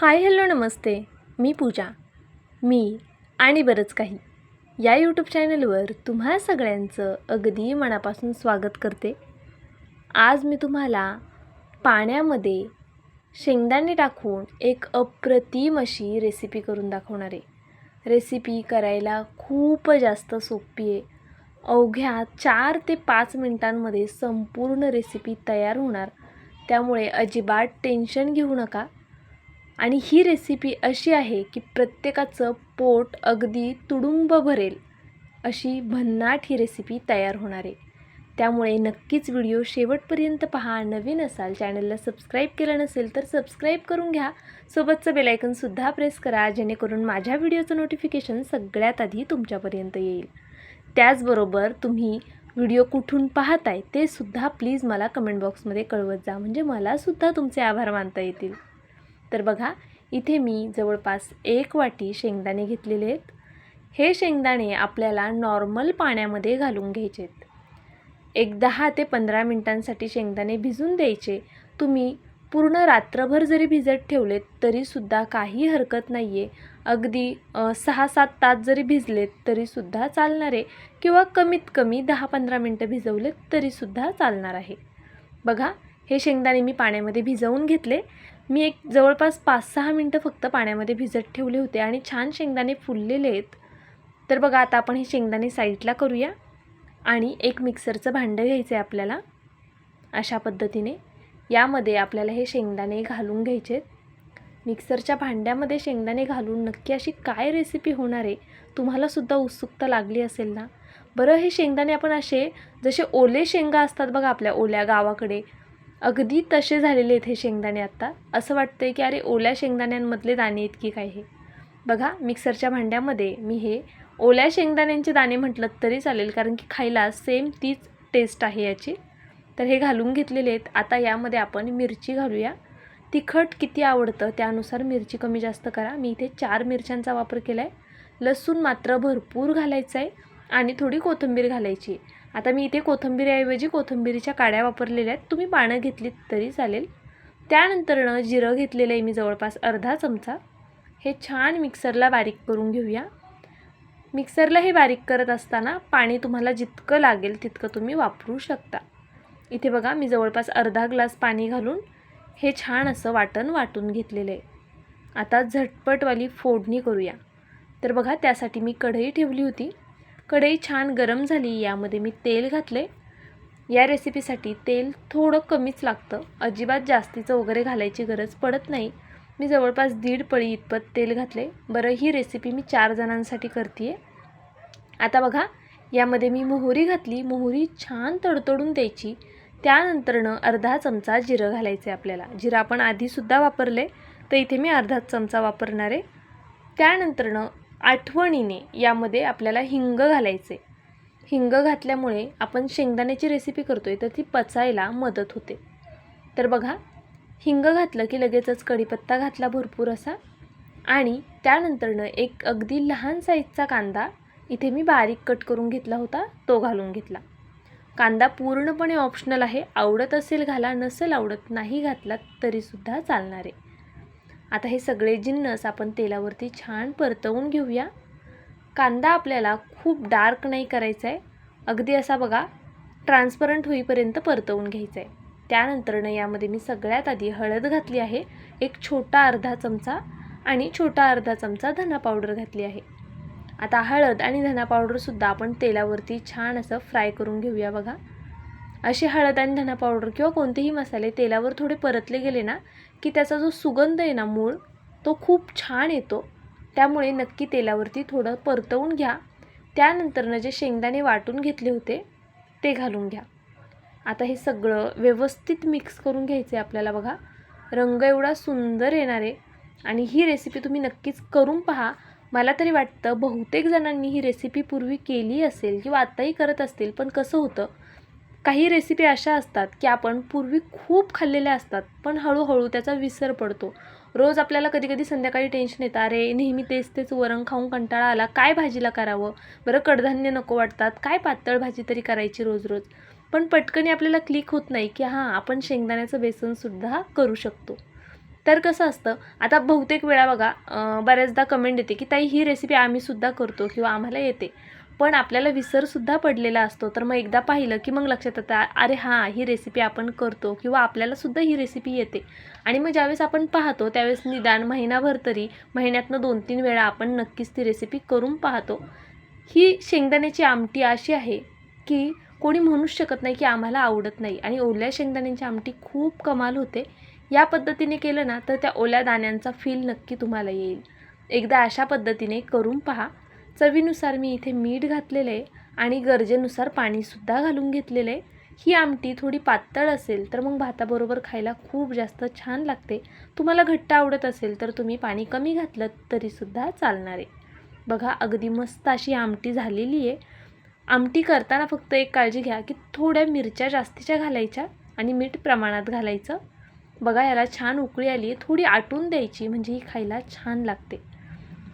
Hi hello नमस्ते. मी पूजा. मी आणि बरंच काही. या यूट्यूब चॅनलवर तुम्हा सगळ्यांचं अगदी मनापासून स्वागत करते. आज मी तुम्हाला पाण्यामध्ये शेंगदाणे टाकून एक अप्रतिम अशी रेसिपी करून दाखवणार आहे. रेसिपी करायला खूप जास्त सोपी आहे. अवघ्या चार ते पाच मिनटांमध्ये संपूर्ण रेसिपी तयार होणार. त्यामुळे अजिबात टेन्शन घेऊ नका. आणि ही रेसिपी अशी आहे की प्रत्येकाचं पोट अगदी तुडुंब भरेल अशी भन्नाट ही रेसिपी तयार होणार आहे. त्यामुळे नक्कीच व्हिडिओ शेवटपर्यंत पहा. नवीन असाल चॅनलला सबस्क्राईब केलं नसेल तर सबस्क्राईब करून घ्या. सोबतचं बेलायकनसुद्धा प्रेस करा जेणेकरून माझ्या व्हिडिओचं नोटिफिकेशन सगळ्यात आधी तुमच्यापर्यंत येईल. त्याचबरोबर तुम्ही व्हिडिओ कुठून पाहताय ते सुद्धा प्लीज मला कमेंट बॉक्समध्ये कळवत जा. म्हणजे मलासुद्धा तुमचे आभार मानता येतील. तर बघा इथे मी जवळपास एक वाटी शेंगदाणे घेतलेले आहेत. हे शेंगदाणे आपल्याला नॉर्मल पाण्यामध्ये घालून घ्यायचे आहेत एक दहा ते पंधरा मिनटांसाठी शेंगदाणे भिजून द्यायचे. तुम्ही पूर्ण रात्रभर जरी भिजत ठेवलेत तरीसुद्धा काही हरकत नाही आहे अगदी सहा सात तास जरी भिजलेत तरीसुद्धा चालणार आहे. किंवा कमीत कमी दहा पंधरा मिनटं भिजवलेत तरीसुद्धा चालणार आहे. बघा हे शेंगदाणे मी पाण्यामध्ये भिजवून घेतले. मी एक जवळपास पाच सहा मिनटं फक्त पाण्यामध्ये भिजत ठेवले होते आणि छान शेंगदाणे फुललेले आहेत. तर बघा आता आपण हे शेंगदाणे साईडला करूया आणि एक मिक्सरचं भांडं घ्यायचं आहे आपल्याला अशा पद्धतीने. यामध्ये आपल्याला हे शेंगदाणे घालून घ्यायचे आहेत. मिक्सरच्या भांड्यामध्ये शेंगदाणे घालून नक्की अशी काय रेसिपी होणार आहे तुम्हालासुद्धा उत्सुकता लागली असेल ना? बरं हे शेंगदाणे आपण असे जसे ओले शेंगा असतात बघा आपल्या ओल्या गावाकडे अगदी तसे झालेले आहेत हे शेंगदाणे आत्ता असं वाटतं आहे की अरे ओल्या शेंगदाण्यांमधले दाणे आहेत की काय हे? बघा मिक्सरच्या भांड्यामध्ये मी हे ओल्या शेंगदाण्यांचे दाणे म्हटलं तरी चालेल कारण की खायला सेम तीच टेस्ट आहे याची. तर हे घालून घेतलेले आहेत. आता यामध्ये आपण मिरची घालूया. तिखट किती आवडतं त्यानुसार मिरची कमी जास्त करा. मी इथे चार मिरच्यांचा वापर केला आहे लसूण मात्र भरपूर घालायचं आहे आणि थोडी कोथिंबीर घालायची. आहे आता मी इथे कोथंबीरऐवजी कोथंबीरीच्या काड्या वापरलेल्या आहेत. तुम्ही पानं घेतलीत तरी चालेल. त्यानंतरनं जिरं घेतलेलं आहे मी जवळपास अर्धा चमचा. हे छान मिक्सरला बारीक करून घेऊया. मिक्सरला हे बारीक करत असताना पाणी तुम्हाला जितकं लागेल तितकं तुम्ही वापरू शकता. इथे बघा मी जवळपास अर्धा ग्लास पाणी घालून हे छान असं वाटण वाटून घेतलेलं आहे. आता झटपटवाली फोडणी करूया. तर बघा त्यासाठी मी कढई ठेवली होती. कढई छान गरम झाली यामध्ये मी तेल घातले या रेसिपीसाठी तेल थोडं कमीच लागतं. अजिबात जास्तीचं वगैरे घालायची गरज पडत नाही. मी जवळपास दीड पळी इतपत तेल घातले बरं ही रेसिपी मी चार जणांसाठी करते आता बघा यामध्ये मी मोहरी घातली. मोहरी छान तडतडून द्यायची. त्यानंतरनं अर्धा चमचा जिरं घालायचं आहे आपल्याला. जिरं आपण आधीसुद्धा वापरले तर इथे मी अर्धा चमचा वापरणार आहे. त्यानंतरनं आठवणीने यामध्ये आपल्याला हिंग घालायचे. हिंग घातल्यामुळे आपण शेंगदाण्याची रेसिपी करतो आहे तर ती पचायला मदत होते. तर बघा हिंग घातलं की लगेचच कढीपत्ता घातला भरपूर असा. आणि त्यानंतरनं एक अगदी लहान साईजचा कांदा इथे मी बारीक कट करून घेतला होता तो घालून घेतला. कांदा पूर्णपणे ऑप्शनल आहे आवडत असेल घाला नसेल आवडत नाही घातला तरीसुद्धा चालणार आहे. आता हे सगळे जिन्नस आपण तेलावरती छान परतवून घेऊया. कांदा आपल्याला खूप डार्क नाही करायचा आहे अगदी असा बघा ट्रान्सपरंट होईपर्यंत परतवून घ्यायचा आहे त्यानंतरनं यामध्ये मी सगळ्यात आधी हळद घातली आहे एक छोटा अर्धा चमचा आणि छोटा अर्धा चमचा धना पावडर घातली आहे. आता हळद आणि धना पावडरसुद्धा आपण तेलावरती छान असं फ्राय करून घेऊया बघा. अशी हळद आणि धना पावडर किंवा कोणतेही मसाले तेलावर थोडे परतले गेले ना की त्याचा जो सुगंध आहे ना मूळ तो खूप छान येतो. त्यामुळे नक्की तेलावरती थोडं परतवून घ्या. त्यानंतरनं जे शेंगदाणे वाटून घेतले होते ते घालून घ्या. आता हे सगळं व्यवस्थित मिक्स करून घ्यायचं आहे आपल्याला बघा. रंग एवढा सुंदर येणार आहे. आणि ही रेसिपी तुम्ही नक्कीच करून पहा. मला तरी वाटतं बहुतेक जणांनी ही रेसिपी पूर्वी केली असेल किंवा आत्ताही करत असतील पण कसं होतं? काही रेसिपी अशा असतात की आपण पूर्वी खूप खाल्लेल्या असतात पण हळूहळू त्याचा विसर पडतो. रोज आपल्याला कधी कधी संध्याकाळी टेन्शन येतं अरे नेहमी तेच तेच वरण खाऊन कंटाळा आला काय भाजीला करावं? बरं कडधान्य नको वाटतात काय पातळ भाजी तरी करायची रोज रोज? पण पटकनी आपल्याला क्लिक होत नाही की हां आपण शेंगदाण्याचं बेसनसुद्धा करू शकतो. तर कसं असतं आता बहुतेक वेळा बघा बऱ्याचदा कमेंट येते की ताई ही रेसिपी आम्हीसुद्धा करतो किंवा आम्हाला येते. पण आपल्याला विसरसुद्धा पडलेला असतो. तर मग एकदा पाहिलं की मग लक्षात येतं अरे हां ही रेसिपी आपण करतो किंवा आपल्यालासुद्धा ही रेसिपी येते. आणि मग ज्यावेळेस आपण पाहतो त्यावेळेस निदान महिनाभर तरी महिन्यातनं दोन तीन वेळा आपण नक्कीच ती रेसिपी करून पाहतो. ही शेंगदाण्याची आमटी अशी आहे की कोणी म्हणूच शकत नाही की आम्हाला आवडत नाही. आणि ओल्या शेंगदाण्यांची आमटी खूप कमाल होते. या पद्धतीने केलं ना तर त्या ओल्या दाण्यांचा फील नक्की तुम्हाला येईल. एकदा अशा पद्धतीने करून पहा. चवीनुसार मी इथे मीठ घातलेलं आहे आणि गरजेनुसार पाणीसुद्धा घालून घेतलेलं. आहे ही आमटी थोडी पातळ असेल तर मग भाताबरोबर खायला खूप जास्त छान लागते. तुम्हाला घट्ट आवडत असेल तर तुम्ही पाणी कमी घातलं तरीसुद्धा चालणार. आहे बघा अगदी मस्त अशी आमटी झालेली आहे. आमटी करताना फक्त एक काळजी घ्या की थोड्या मिरच्या जास्तीच्या घालायच्या आणि मीठ प्रमाणात घालायचं. बघा याला छान उकळी आली आहे थोडी आटून द्यायची म्हणजे ही खायला छान लागते.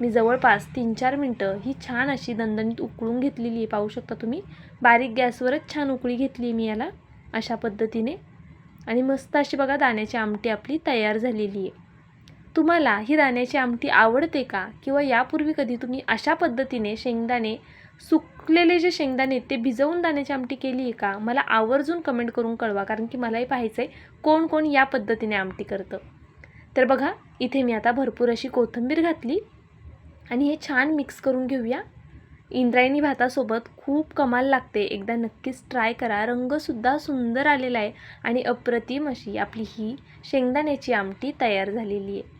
मी जवळपास तीन चार मिनटं ही छान अशी दणदणीत उकळून घेतलेली आहे. पाहू शकता तुम्ही? बारीक गॅसवरच छान उकळी घेतली आहे मी याला अशा पद्धतीने. आणि मस्त अशी बघा दाण्याची आमटी आपली तयार झालेली आहे. तुम्हाला ही दाण्याची आमटी आवडते का? किंवा यापूर्वी कधी तुम्ही अशा पद्धतीने शेंगदाणे सुकलेले जे शेंगदाणे आहेत ते भिजवून दाण्याची आमटी केली आहे का? मला आवर्जून कमेंट करून कळवा कारण की मलाही पाहायचं आहे कोण कोण या पद्धतीने आमटी करतं. तर बघा इथे मी आता भरपूर अशी कोथिंबीर घातली. आणि हे छान मिक्स करून घेऊया. इंद्रायणी भातासोबत खूप कमाल लागते. एकदा नक्कीच ट्राय करा. रंगसुद्धा सुंदर आलेला आहे आणि अप्रतिम अशी आपली ही शेंगदाण्याची आमटी तयार झालेली आहे.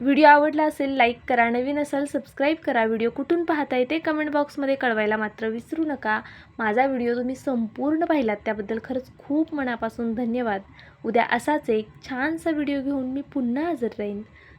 व्हिडिओ आवडला असेल लाईक करा. नवीन असाल सबस्क्राईब करा. व्हिडिओ कुठून पाहताय ते कमेंट बॉक्समध्ये कळवायला मात्र विसरू नका. माझा व्हिडिओ तुम्ही संपूर्ण पाहिलात त्याबद्दल खरंच खूप मनापासून धन्यवाद. उद्या असाच एक छानसा व्हिडिओ घेऊन मी पुन्हा हजर राहीन.